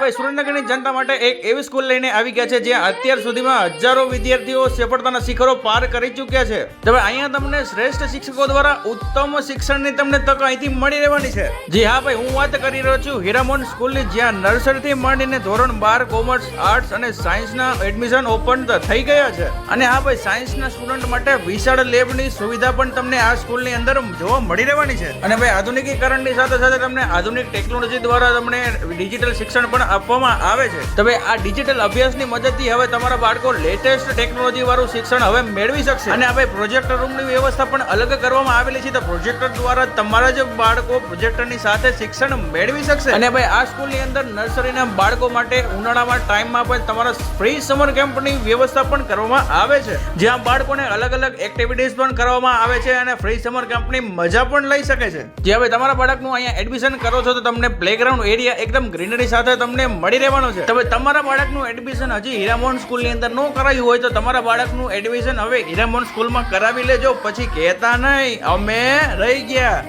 ભાઈ, સુરેન્દ્રનગરની જનતા માટે એક એવી સ્કૂલ લઈને આવી ગયા છે, જ્યાં અત્યાર સુધીમાં હજારો વિદ્યાર્થીઓ સફળતાના શિખરો પાર કરી ચૂક્યા છે. તો અહીંયા તમને શ્રેષ્ઠ શિક્ષકો દ્વારા ઉત્તમ શિક્ષણની તમને તક અહીંથી મળી રહેવાની છે. જી હા ભાઈ, હું વાત કરી રહ્યો છું હીરામોન સ્કૂલની, જ્યાં નર્સરીથી માંડીને ધોરણ બાર, કોમર્સ, આર્ટ્સ અને સાયન્સના એડમિશન ઓપન થઈ ગયા છે. અને હા ભાઈ, સાયન્સના સ્ટુડન્ટ માટે વિશાળ લેબની સુવિધા પણ તમને આ સ્કૂલની અંદર જોવા મળી રહેવાની છે. અને ભાઈ, આધુનિકીકરણની સાથે સાથે તમને આધુનિક ટેકનોલોજી દ્વારા તમને ડિજિટલ શિક્ષણ પણ આપવામાં આવે છે. તો ભાઈ આ ડિજિટલ અભ્યાસની મદદથી હવે તમારા બાળકો લેટેસ્ટ ટેકનોલોજી વાળું શિક્ષણ હવે મેળવી શકશે. અને આપણે ભાઈ પ્રોજેક્ટર રૂમની વ્યવસ્થા પણ અલગ કરવામાં આવેલી છે તો પ્રોજેક્ટર દ્વારા તમારા જ બાળકો પ્રોજેક્ટરની સાથે શિક્ષણ મેળવી શકશે. અને ભાઈ આ સ્કૂલની અંદર નર્સરીના બાળકો માટે ઉનાળામાં ટાઈમમાં પણ તમારા ફ્રી સમર કેમ્પની વ્યવસ્થા પણ કરવામાં આવે છે. જ્યાં બાળકોને અલગ અલગ એક્ટિવિટીઝ પણ કરવામાં આવે છે અને ફ્રી સમર કેમ્પની મજા પણ લઈ શકે છે. જે હવે તમારા બાળકનું અહીંયા એડમિશન કરો છો તો તમને પ્લેગ્રાઉન્ડ એરિયા એકદમ ગ્રીનરી સાથે તમને મળી રહેવાનો છે. તમે તમારા બાળકનું એડમિશન હજી હીરામોહન સ્કૂલની અંદર ન કરાયું હોય તો તમારા બાળકનું એડમિશન હવે હીરામોહન સ્કૂલમાં કરાવી લેજો. પછી કહેતા નહીં, અમે રહી ગયા.